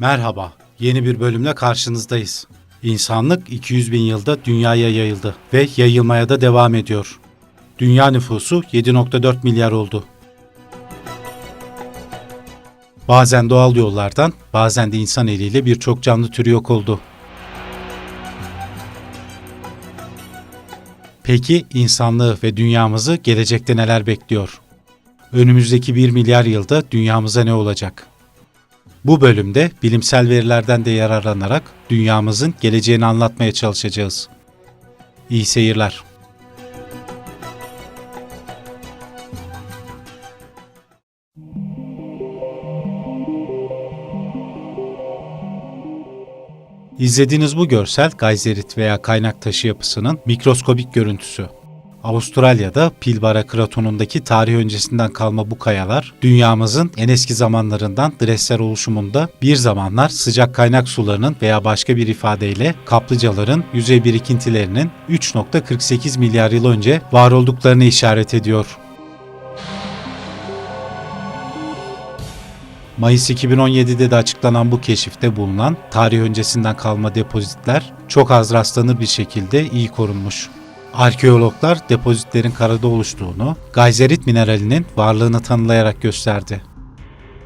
Merhaba, yeni bir bölümle karşınızdayız. İnsanlık 200 bin yılda dünyaya yayıldı ve yayılmaya da devam ediyor. Dünya nüfusu 7.4 milyar oldu. Bazen doğal yollardan, bazen de insan eliyle birçok canlı türü yok oldu. Peki insanlığı ve dünyamızı gelecekte neler bekliyor? Önümüzdeki 1 milyar yılda dünyamıza ne olacak? Bu bölümde bilimsel verilerden de yararlanarak dünyamızın geleceğini anlatmaya çalışacağız. İyi seyirler. İzlediğiniz bu görsel gayzerit veya kaynak taşı yapısının mikroskobik görüntüsü. Avustralya'da Pilbara kratonundaki tarih öncesinden kalma bu kayalar, dünyamızın en eski zamanlarından Dresser oluşumunda bir zamanlar sıcak kaynak sularının veya başka bir ifadeyle kaplıcaların yüzey birikintilerinin 3.48 milyar yıl önce var olduklarını işaret ediyor. Mayıs 2017'de de açıklanan bu keşifte bulunan tarih öncesinden kalma depozitler çok az rastlanır bir şekilde iyi korunmuş. Arkeologlar depozitlerin karada oluştuğunu, gayzerit mineralinin varlığını tanımlayarak gösterdi.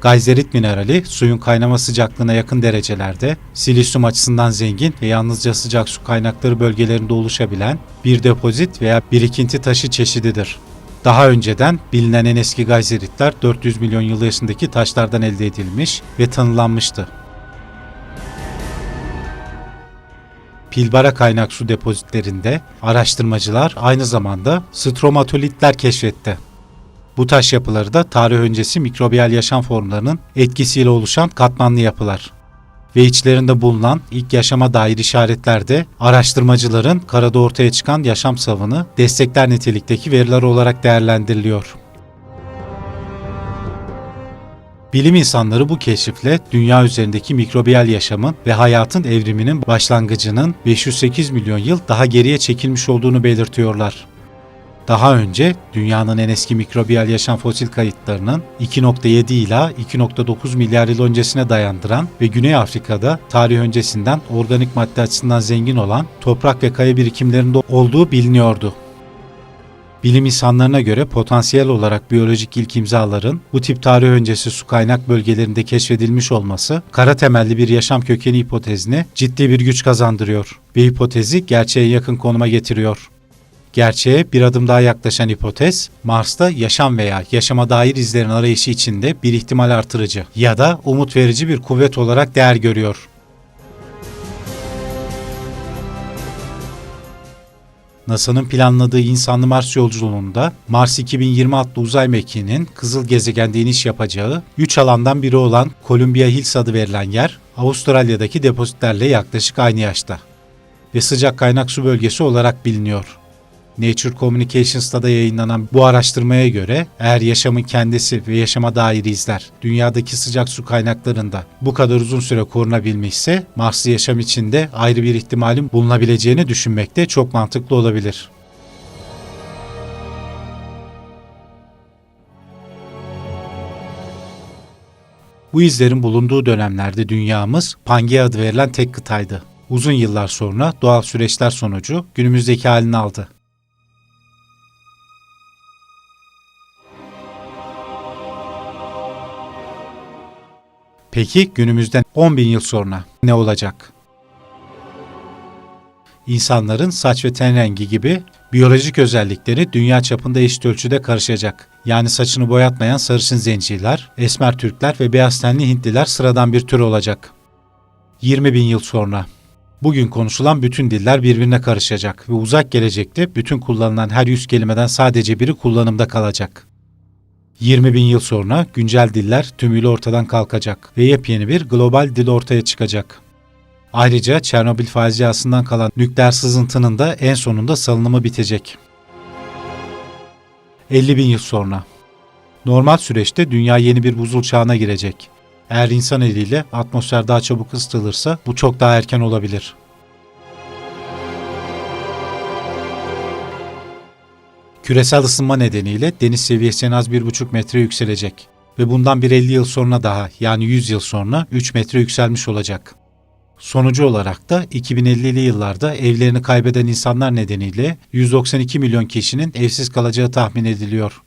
Gayzerit minerali suyun kaynama sıcaklığına yakın derecelerde, silisyum açısından zengin ve yalnızca sıcak su kaynakları bölgelerinde oluşabilen bir depozit veya birikinti taşı çeşididir. Daha önceden bilinen en eski gayzeritler 400 milyon yıl yaşındaki taşlardan elde edilmiş ve tanılanmıştı. Pilbara kaynak su depozitlerinde araştırmacılar aynı zamanda stromatolitler keşfetti. Bu taş yapıları da tarih öncesi mikrobiyal yaşam formlarının etkisiyle oluşan katmanlı yapılar. Ve içlerinde bulunan ilk yaşama dair işaretler de araştırmacıların karada ortaya çıkan yaşam savını destekler nitelikteki veriler olarak değerlendiriliyor. Bilim insanları bu keşifle dünya üzerindeki mikrobiyal yaşamın ve hayatın evriminin başlangıcının 508 milyon yıl daha geriye çekilmiş olduğunu belirtiyorlar. Daha önce dünyanın en eski mikrobiyal yaşam fosil kayıtlarının 2.7 ila 2.9 milyar yıl öncesine dayandıran ve Güney Afrika'da tarih öncesinden organik madde açısından zengin olan toprak ve kaya birikimlerinde olduğu biliniyordu. Bilim insanlarına göre potansiyel olarak biyolojik ilk imzaların bu tip tarih öncesi su kaynak bölgelerinde keşfedilmiş olması kara temelli bir yaşam kökeni hipotezine ciddi bir güç kazandırıyor ve hipotezi gerçeğe yakın konuma getiriyor. Gerçeğe bir adım daha yaklaşan hipotez, Mars'ta yaşam veya yaşama dair izlerin arayışı içinde bir ihtimal artırıcı ya da umut verici bir kuvvet olarak değer görüyor. NASA'nın planladığı insanlı Mars yolculuğunda Mars 2020 adlı uzay mekiğinin kızıl gezegende iniş yapacağı 3 alandan biri olan Columbia Hills adı verilen yer Avustralya'daki depozitlerle yaklaşık aynı yaşta ve sıcak kaynak su bölgesi olarak biliniyor. Nature Communications'ta da yayınlanan bu araştırmaya göre eğer yaşamın kendisi ve yaşama dair izler dünyadaki sıcak su kaynaklarında bu kadar uzun süre korunabilmişse Mars'ı yaşam içinde ayrı bir ihtimalin bulunabileceğini düşünmek de çok mantıklı olabilir. Bu izlerin bulunduğu dönemlerde dünyamız Pangea adı verilen tek kıtaydı. Uzun yıllar sonra doğal süreçler sonucu günümüzdeki halini aldı. Peki günümüzden 10 bin yıl sonra ne olacak? İnsanların saç ve ten rengi gibi biyolojik özellikleri dünya çapında eşit ölçüde karışacak. Yani saçını boyatmayan sarışın zenciler, esmer Türkler ve beyaz tenli Hintliler sıradan bir tür olacak. 20 bin yıl sonra Bugün konuşulan bütün diller birbirine karışacak ve uzak gelecekte bütün kullanılan her yüz kelimeden sadece biri kullanımda kalacak. 20 bin yıl sonra güncel diller tümüyle ortadan kalkacak ve yepyeni bir global dil ortaya çıkacak. Ayrıca Çernobil faciasından kalan nükleer sızıntının da en sonunda salınımı bitecek. 50 bin yıl sonra Normal süreçte dünya yeni bir buzul çağına girecek. Eğer insan eliyle atmosfer daha çabuk ısıtılırsa bu çok daha erken olabilir. Küresel ısınma nedeniyle deniz seviyesi en az 1,5 metre yükselecek. ve bundan bir 50 yıl sonra daha yani 100 yıl sonra 3 metre yükselmiş olacak. Sonucu olarak da 2050'li yıllarda evlerini kaybeden insanlar nedeniyle 192 milyon kişinin evsiz kalacağı tahmin ediliyor.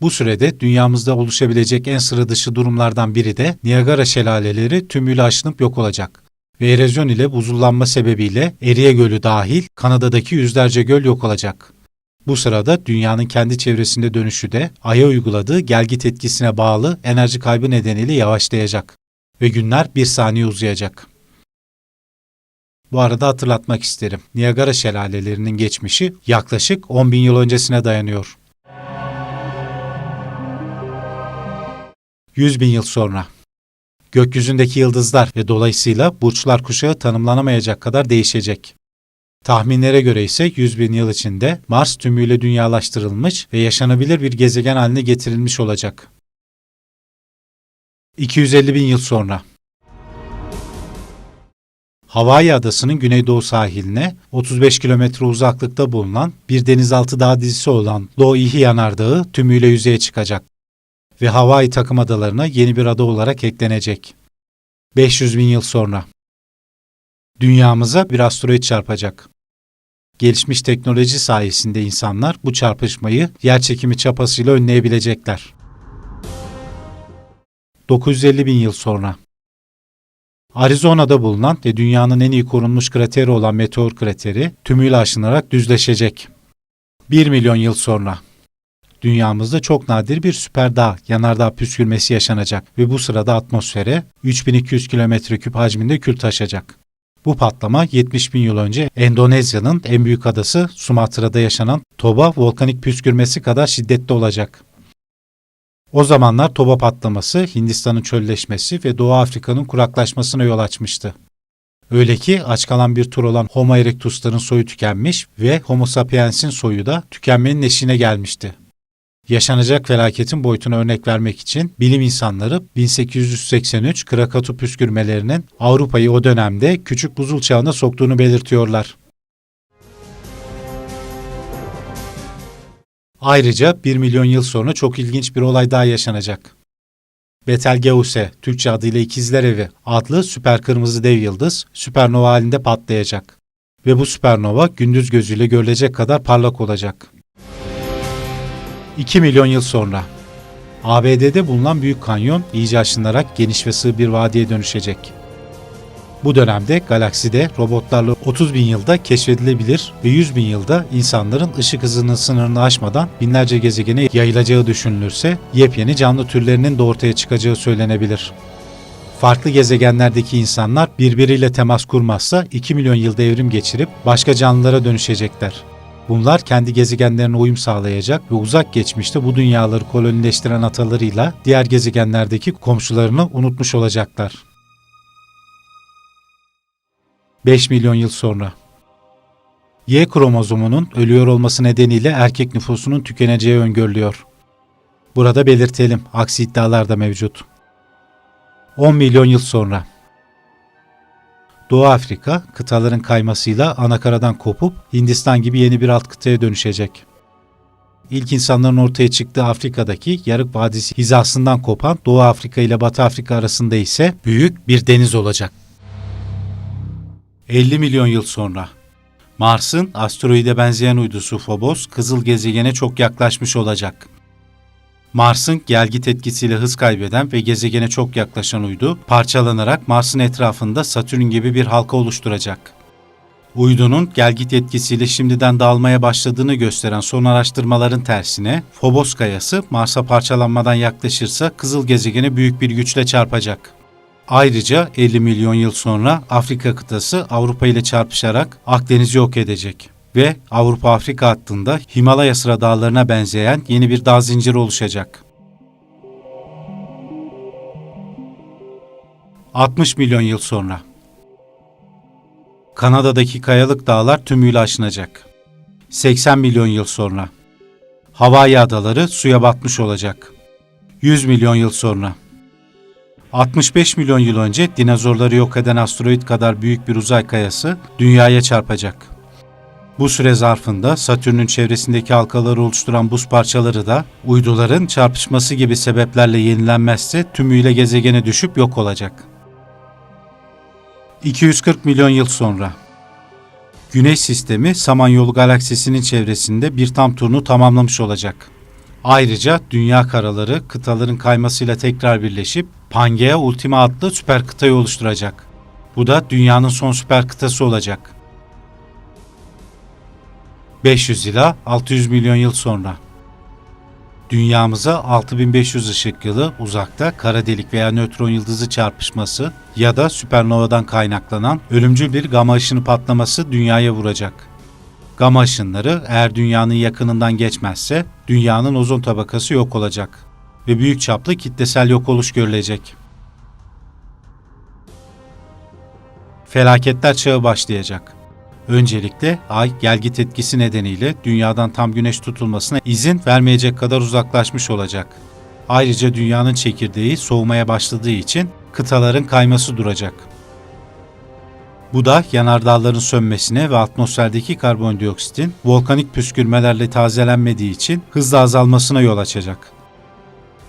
Bu sürede dünyamızda oluşabilecek en sıra dışı durumlardan biri de Niagara şelaleleri tümüyle aşınıp yok olacak. Ve erozyon ile buzullanma sebebiyle Eriye Gölü dahil Kanada'daki yüzlerce göl yok olacak. Bu sırada dünyanın kendi çevresinde dönüşü de Ay'a uyguladığı gelgit etkisine bağlı enerji kaybı nedeniyle yavaşlayacak ve günler bir saniye uzayacak. Bu arada hatırlatmak isterim. Niagara şelalelerinin geçmişi yaklaşık 10 bin yıl öncesine dayanıyor. 100 bin yıl sonra. Gökyüzündeki yıldızlar ve dolayısıyla burçlar kuşağı tanımlanamayacak kadar değişecek. Tahminlere göre ise 100 bin yıl içinde Mars tümüyle dünyalaştırılmış ve yaşanabilir bir gezegen haline getirilmiş olacak. 250 bin yıl sonra. Hawaii adasının güneydoğu sahiline 35 kilometre uzaklıkta bulunan bir denizaltı dağ dizisi olan Loihi Yanardağı tümüyle yüzeye çıkacak ve Hawaii takım adalarına yeni bir ada olarak eklenecek. 500 bin yıl sonra. Dünyamıza bir asteroid çarpacak. Gelişmiş teknoloji sayesinde insanlar bu çarpışmayı yerçekimi çapasıyla önleyebilecekler. 950 bin yıl sonra. Arizona'da bulunan ve dünyanın en iyi korunmuş krateri olan meteor krateri tümüyle aşınarak düzleşecek. 1 milyon yıl sonra. Dünyamızda çok nadir bir süperdağ, yanardağ püskürmesi yaşanacak ve bu sırada atmosfere 3200 km3 hacminde kül taşacak. Bu patlama 70 bin yıl önce Endonezya'nın en büyük adası Sumatra'da yaşanan Toba volkanik püskürmesi kadar şiddetli olacak. O zamanlar Toba patlaması Hindistan'ın çölleşmesi ve Doğu Afrika'nın kuraklaşmasına yol açmıştı. Öyle ki aç kalan bir tür olan Homo erectus'ların soyu tükenmiş ve Homo sapiens'in soyu da tükenmenin eşiğine gelmişti. Yaşanacak felaketin boyutuna örnek vermek için bilim insanları 1883 Krakatu püskürmelerinin Avrupa'yı o dönemde küçük buzul çağına soktuğunu belirtiyorlar. Ayrıca 1 milyon yıl sonra çok ilginç bir olay daha yaşanacak. Betelgeuse, Türkçe adıyla İkizler Evi adlı süper kırmızı dev yıldız süpernova halinde patlayacak. Ve bu süpernova gündüz gözüyle görülecek kadar parlak olacak. 2 milyon yıl sonra ABD'de bulunan Büyük Kanyon iyice aşınarak geniş ve sığ bir vadiye dönüşecek. Bu dönemde galakside robotlarla 30 bin yılda keşfedilebilir ve 100 bin yılda insanların ışık hızının sınırını aşmadan binlerce gezegene yayılacağı düşünülürse yepyeni canlı türlerinin de ortaya çıkacağı söylenebilir. Farklı gezegenlerdeki insanlar birbiriyle temas kurmazsa 2 milyon yılda evrim geçirip başka canlılara dönüşecekler. Bunlar kendi gezegenlerine uyum sağlayacak ve uzak geçmişte bu dünyaları kolonileştiren atalarıyla diğer gezegenlerdeki komşularını unutmuş olacaklar. 5 milyon yıl sonra. Y kromozomunun ölüyor olması nedeniyle erkek nüfusunun tükeneceği öngörülüyor. Burada belirtelim, aksi iddialar da mevcut. 10 milyon yıl sonra. Doğu Afrika, kıtaların kaymasıyla anakaradan kopup Hindistan gibi yeni bir alt kıtaya dönüşecek. İlk insanların ortaya çıktığı Afrika'daki Yarık Vadisi hizasından kopan Doğu Afrika ile Batı Afrika arasında ise büyük bir deniz olacak. 50 milyon yıl sonra. Mars'ın asteroide benzeyen uydusu Phobos, kızıl gezegene çok yaklaşmış olacak. Mars'ın gelgit etkisiyle hız kaybeden ve gezegene çok yaklaşan uydu, parçalanarak Mars'ın etrafında Satürn gibi bir halka oluşturacak. Uydunun gelgit etkisiyle şimdiden dağılmaya başladığını gösteren son araştırmaların tersine, Phobos kayası Mars'a parçalanmadan yaklaşırsa kızıl gezegene büyük bir güçle çarpacak. Ayrıca 50 milyon yıl sonra Afrika kıtası Avrupa ile çarpışarak Akdeniz'i yok edecek ve Avrupa-Afrika hattında Himalaya sıra dağlarına benzeyen yeni bir dağ zinciri oluşacak. 60 milyon yıl sonra Kanada'daki kayalık dağlar tümüyle aşınacak. 80 milyon yıl sonra Hawaii adaları suya batmış olacak. 100 milyon yıl sonra 65 milyon yıl önce dinozorları yok eden asteroid kadar büyük bir uzay kayası dünyaya çarpacak. Bu süre zarfında Satürn'ün çevresindeki halkaları oluşturan buz parçaları da uyduların çarpışması gibi sebeplerle yenilenmezse tümüyle gezegene düşüp yok olacak. 240 milyon yıl sonra Güneş sistemi Samanyolu galaksisinin çevresinde bir tam turunu tamamlamış olacak. Ayrıca dünya karaları kıtaların kaymasıyla tekrar birleşip Pangea Ultima adlı süper kıtayı oluşturacak. Bu da dünyanın son süper kıtası olacak. 500 ila 600 milyon yıl sonra. Dünyamıza 6500 ışık yılı uzakta kara delik veya nötron yıldızı çarpışması ya da süpernovadan kaynaklanan ölümcül bir gama ışını patlaması dünyaya vuracak. Gama ışınları eğer dünyanın yakınından geçmezse dünyanın ozon tabakası yok olacak ve büyük çaplı kitlesel yok oluş görülecek. Felaketler çağı başlayacak. Öncelikle ay gelgit etkisi nedeniyle dünyadan tam güneş tutulmasına izin vermeyecek kadar uzaklaşmış olacak. Ayrıca dünyanın çekirdeği soğumaya başladığı için kıtaların kayması duracak. Bu da yanardağların sönmesine ve atmosferdeki karbondioksitin volkanik püskürmelerle tazelenmediği için hızla azalmasına yol açacak.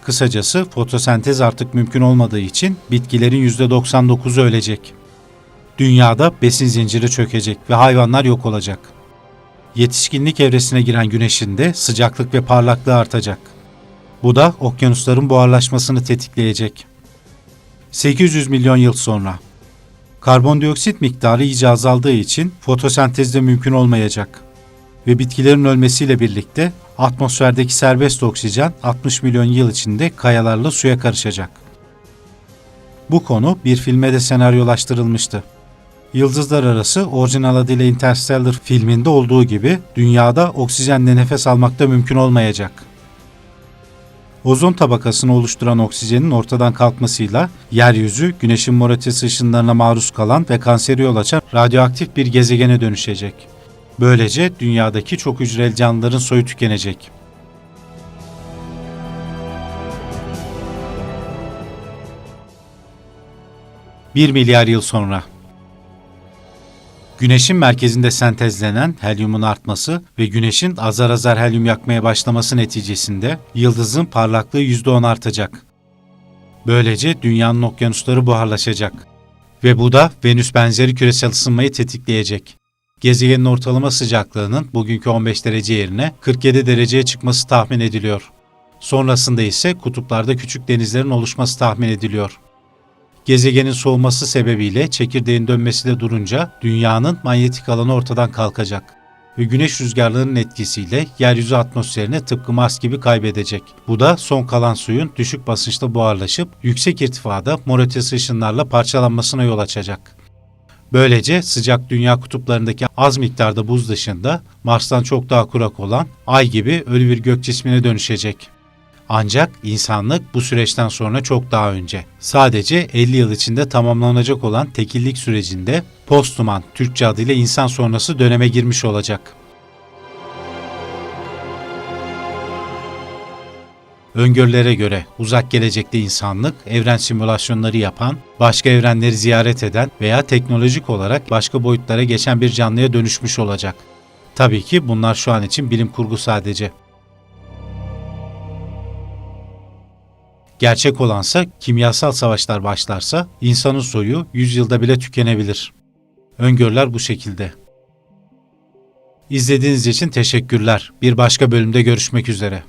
Kısacası fotosentez artık mümkün olmadığı için bitkilerin %99'u ölecek. Dünyada besin zinciri çökecek ve hayvanlar yok olacak. Yetişkinlik evresine giren güneşin de sıcaklık ve parlaklığı artacak. Bu da okyanusların buharlaşmasını tetikleyecek. 800 milyon yıl sonra karbondioksit miktarı iyice azaldığı için fotosentezde mümkün olmayacak ve bitkilerin ölmesiyle birlikte atmosferdeki serbest oksijen 60 milyon yıl içinde kayalarla suya karışacak. Bu konu bir filme de senaryolaştırılmıştı. Yıldızlar Arası orijinal adıyla Interstellar filminde olduğu gibi dünyada oksijenle nefes almakta mümkün olmayacak. Ozon tabakasını oluşturan oksijenin ortadan kalkmasıyla yeryüzü güneşin mor ötesi ışınlarına maruz kalan ve kanseri yol açan radyoaktif bir gezegene dönüşecek. Böylece dünyadaki çok hücreli canlıların soyu tükenecek. Bir milyar yıl sonra Güneşin merkezinde sentezlenen helyumun artması ve güneşin azar azar helyum yakmaya başlaması neticesinde yıldızın parlaklığı %10 artacak. Böylece dünyanın okyanusları buharlaşacak. Ve bu da Venüs benzeri küresel ısınmayı tetikleyecek. Gezegenin ortalama sıcaklığının bugünkü 15 derece yerine 47 dereceye çıkması tahmin ediliyor. Sonrasında ise kutuplarda küçük denizlerin oluşması tahmin ediliyor. Gezegenin soğuması sebebiyle çekirdeğin dönmesi de durunca dünyanın manyetik alanı ortadan kalkacak ve güneş rüzgarlarının etkisiyle yeryüzü atmosferine tıpkı Mars gibi kaybedecek. Bu da son kalan suyun düşük basınçta buharlaşıp yüksek irtifada mor ışınlarla parçalanmasına yol açacak. Böylece sıcak dünya kutuplarındaki az miktarda buz dışında Mars'tan çok daha kurak olan Ay gibi ölü bir gök cismine dönüşecek. Ancak insanlık bu süreçten sonra çok daha önce, sadece 50 yıl içinde tamamlanacak olan tekillik sürecinde posthuman Türkçe adıyla insan sonrası döneme girmiş olacak. Öngörülere göre uzak gelecekte insanlık evren simülasyonları yapan, başka evrenleri ziyaret eden veya teknolojik olarak başka boyutlara geçen bir canlıya dönüşmüş olacak. Tabii ki bunlar şu an için bilim kurgu sadece. Gerçek olansa kimyasal savaşlar başlarsa insanın soyu 100 yılda bile tükenebilir. Öngörüler bu şekilde. İzlediğiniz için teşekkürler. Bir başka bölümde görüşmek üzere.